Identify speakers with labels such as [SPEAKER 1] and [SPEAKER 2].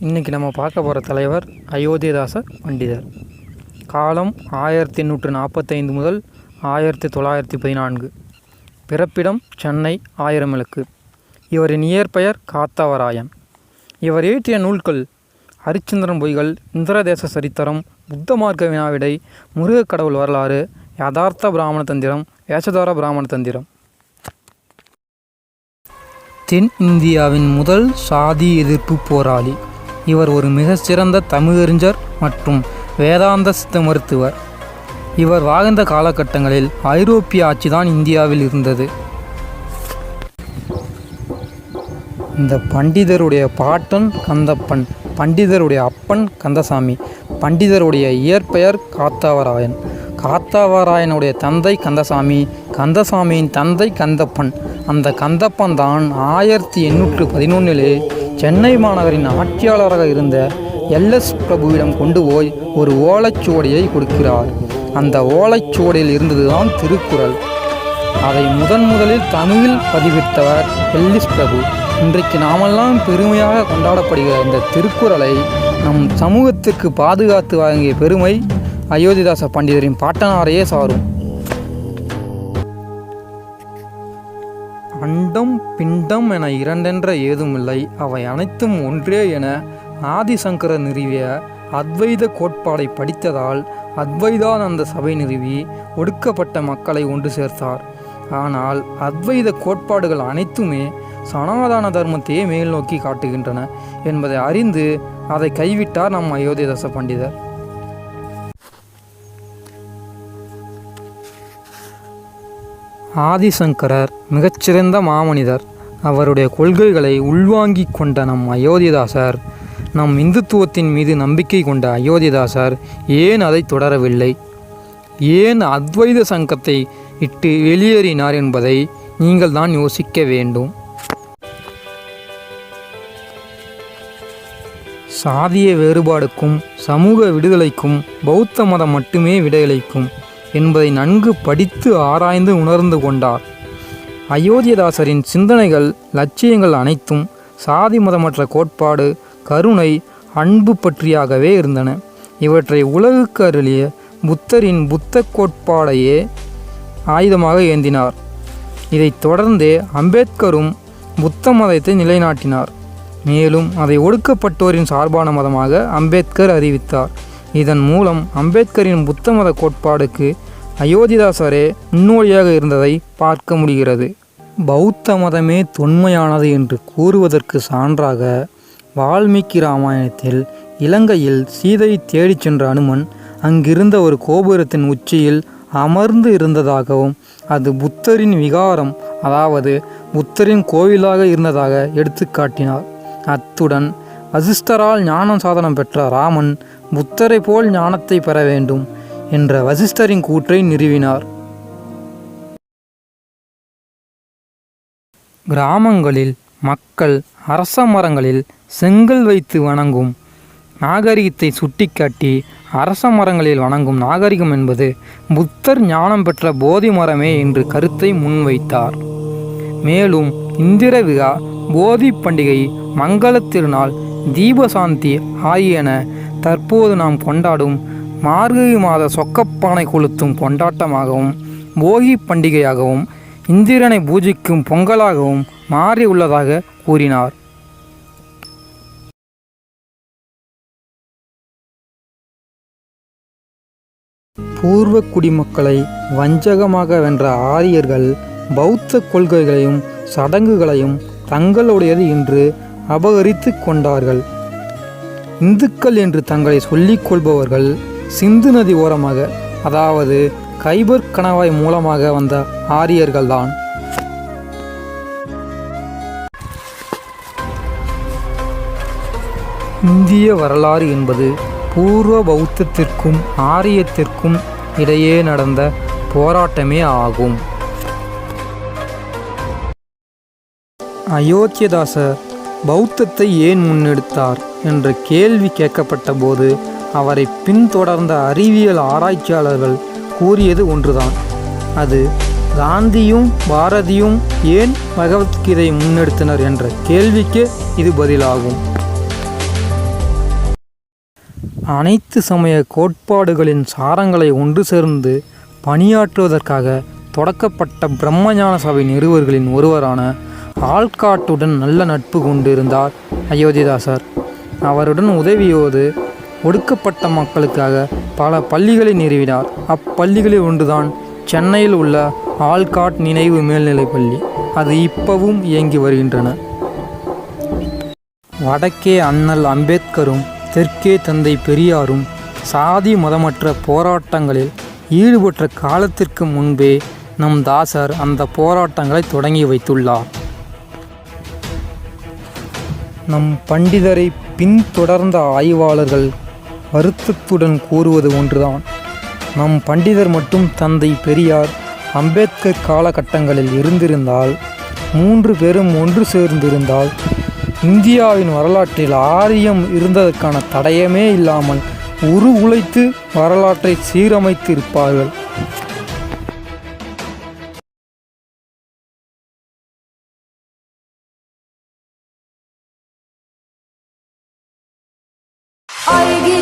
[SPEAKER 1] இன்றைக்கி நம்ம பார்க்க போகிற தலைவர் அயோத்தியதாச பண்டிதர். காலம் ஆயிரத்தி எண்ணூற்று நாற்பத்தைந்து முதல் ஆயிரத்தி தொள்ளாயிரத்தி பதினான்கு. பிறப்பிடம் சென்னை ஆயிரமிளக்கு இவரின் இயற்பெயர் காத்தவராயன். இவர் இயற்றிய நூல்கள் ஹரிச்சந்திரன் பொய்கள் இந்திரதேச சரித்திரம் புத்த மார்க்க வினாவிடை முருகக் கடவுள் வரலாறு யதார்த்த பிராமண தந்திரம் வேஷதார பிராமண தந்திரம். தென் இந்தியாவின் முதல் சாதி எதிர்ப்பு போராளி. இவர் ஒரு மிகச்சிறந்த தமிழறிஞர் மற்றும் வேதாந்த சித்த மருத்துவர். இவர் வாழ்ந்த காலகட்டங்களில் ஐரோப்பிய ஆட்சிதான் இந்தியாவில் இருந்தது. இந்த பண்டிதருடைய பாட்டன் கந்தப்பன் பண்டிதருடைய அப்பன் கந்தசாமி பண்டிதருடைய இயற்பெயர் காத்தாவராயன். காத்தாவராயனுடைய தந்தை கந்தசாமி கந்தசாமியின் தந்தை கந்தப்பன். அந்த கந்தப்பன் தான் ஆயிரத்தி எண்ணூற்று பதினொன்றிலே சென்னை மாநகரின் ஆட்சியாளராக இருந்த எல்எஸ் பிரபுவிடம் கொண்டு போய் ஒரு ஓலைச்சுவடியை கொடுக்கிறார். அந்த ஓலைச்சுவடியில் இருந்ததுதான் திருக்குறள். அதை முதன் முதலில் தமிழில் பதிவித்தவர் எல்லிஸ் பிரபு. இன்றைக்கு நாமெல்லாம் பெருமையாக கொண்டாடப்படுகிற இந்த திருக்குறளை நம் சமூகத்திற்கு பாதுகாத்து வழங்கிய பெருமை அயோத்திதாச பண்டிதரின் பாட்டனாரையே சாரும். அண்டம் பிண்டம் என இரண்டென்ற ஏதுமில்லை. அவை அனைத்தும் ஒன்றே என ஆதிசங்கரர் நிறுவிய அத்வைத கோட்பாடை படித்ததால் அத்வைதானந்த சபை நிறுவி ஒடுக்கப்பட்ட மக்களை ஒன்று சேர்த்தார். ஆனால் அத்வைத கோட்பாடுகள் அனைத்துமே சனாதன தர்மத்தையே மேல் நோக்கி காட்டுகின்றன என்பதை அறிந்து அதை கைவிட்டார் நம் அயோத்திதாச பண்டிதர். ஆதிசங்கரர் மிகச்சிறந்த மாமனிதர். அவருடைய கொள்கைகளை உள்வாங்கிக் கொண்ட நம் அயோத்திதாசர் நம் இந்துத்துவத்தின் மீது நம்பிக்கை கொண்ட அயோத்திதாசர் ஏன் அதை தொடரவில்லை? ஏன் அத்வைத சங்கத்தை இட்டு வெளியேறினார் என்பதை நீங்கள் தான் யோசிக்க வேண்டும். சாதிய வேறுபாடுக்கும் சமூக விடுதலைக்கும் பௌத்த மதம் மட்டுமே விடையளிக்கும். என்பதை நன்கு படித்து ஆராய்ந்து உணர்ந்து கொண்டார். அயோத்தியதாசரின் சிந்தனைகள் லட்சியங்கள் அனைத்தும் சாதி மதமற்ற கோட்பாடு கருணை அன்பு பற்றியாகவே இருந்தன. இவற்றை உலகுக்கு அருளிய புத்தரின் புத்த கோட்பாடையே ஆயுதமாக ஏந்தினார். இதைத் தொடர்ந்தே அம்பேத்கரும் புத்த மதத்தை நிலைநாட்டினார். மேலும் அதை ஒடுக்கப்பட்டோரின் சார்பான மதமாக அம்பேத்கர் அறிவித்தார். இதன் மூலம் அம்பேத்கரின் புத்த மத கோட்பாடுக்கு அயோத்திதாசரே முன்னோடியாக இருந்ததை பார்க்க முடிகிறது. பௌத்த மதமே தொன்மையானது என்று கூறுவதற்கு சான்றாக வால்மீகி ராமாயணத்தில் இலங்கையில் சீதையை தேடிச் சென்ற அனுமன் அங்கிருந்த ஒரு கோபுரத்தின் உச்சியில் அமர்ந்து இருந்ததாகவும் அது புத்தரின் விகாரம் அதாவது புத்தரின் கோவிலாக இருந்ததாக எடுத்து காட்டினார் அத்துடன் வசிஷ்டரால் ஞானம் சாதனம் பெற்ற ராமன் புத்தரை போல் ஞானத்தை பெற வேண்டும் என்ற வசிஷ்டரின் கூற்றை நிறுவினார். கிராமங்களில் மக்கள் அரச மரங்களில் செங்கல் வைத்து வணங்கும் நாகரிகத்தை சுட்டிக்காட்டி அரச மரங்களில் வணங்கும் நாகரிகம் என்பது புத்தர் ஞானம் பெற்ற போதி மரமே என்று கருத்தை முன்வைத்தார். மேலும் இந்திர விழா போதி பண்டிகை மங்கள திருநாள் தீபசாந்தி ஆகியன தற்போது நாம் கொண்டாடும் மார்கழி மாத சொக்கப்பானை கொளுத்தும் கொண்டாட்டமாகவும் போகி பண்டிகையாகவும் இந்திரனை பூஜிக்கும் பொங்கலாகவும் மாறியுள்ளதாக கூறினார். பூர்வ குடிமக்களை வஞ்சகமாக வென்ற ஆரியர்கள் பௌத்த கொள்கைகளையும் சடங்குகளையும் தங்களுடையது என்று அபகரித்து கொண்டார்கள். இந்துக்கள் என்று தங்களை சொல்லிக் கொள்பவர்கள் சிந்து நதி ஓரமாக அதாவது கைபர் கணவாய் மூலமாக வந்த ஆரியர்கள்தான். இந்திய வரலாறு என்பது பூர்வ பௌத்தத்திற்கும் ஆரியத்திற்கும் இடையே நடந்த போராட்டமே ஆகும். அயோத்தியதாசர் பௌத்தத்தை ஏன் முன்னெடுத்தார்? என்ற கேள்வி கேட்கப்பட்ட போது அவரை பின்தொடர்ந்த அறிவியல் ஆராய்ச்சியாளர்கள் கூறியது ஒன்றுதான். அது காந்தியும் பாரதியும் ஏன் பகவத்கீதையை முன்னெடுத்தனர்? என்ற கேள்விக்கு இது பதிலாகும். அனைத்து சமய கோட்பாடுகளின் சாரங்களை ஒன்று சேர்ந்து பணியாற்றுவதற்காக தொடக்கப்பட்ட பிரம்மஞான சபை நிறுவர்களின் ஒருவரான ஆள்காட்டுடன் நல்ல நட்பு கொண்டிருந்தார் அயோத்திதாசர். அவருடன் உதவியோடு ஒடுக்கப்பட்ட மக்களுக்காக பல பள்ளிகளை நிறுவினார். அப்பள்ளிகளில் ஒன்றுதான் சென்னையில் உள்ள ஆல்காட் நினைவு மேல்நிலைப் பள்ளி. அது இப்பவும் இயங்கி வருகின்றன. வடக்கே அண்ணல் அம்பேத்கரும் தெற்கே தந்தை பெரியாரும் சாதி மதமற்ற போராட்டங்களில் ஈடுபட்ட காலத்திற்கு முன்பே நம் தாசர் அந்த போராட்டங்களை தொடங்கி வைத்துள்ளார். நம் பண்டிதரை பின்தொடர்ந்த ஆய்வாளர்கள் வருத்தத்துடன் கூறுவது ஒன்றுதான். நம் பண்டிதர் மட்டும் தந்தை பெரியார் அம்பேத்கர் காலகட்டங்களில் இருந்திருந்தால் மூன்று பேரும் ஒன்று சேர்ந்திருந்தால் இந்தியாவின் வரலாற்றில் ஆரியம் இருந்ததற்கான தடயமே இல்லாமல் உரு உழைத்து வரலாற்றை சீரமைத்து இருப்பார்கள்
[SPEAKER 2] begin.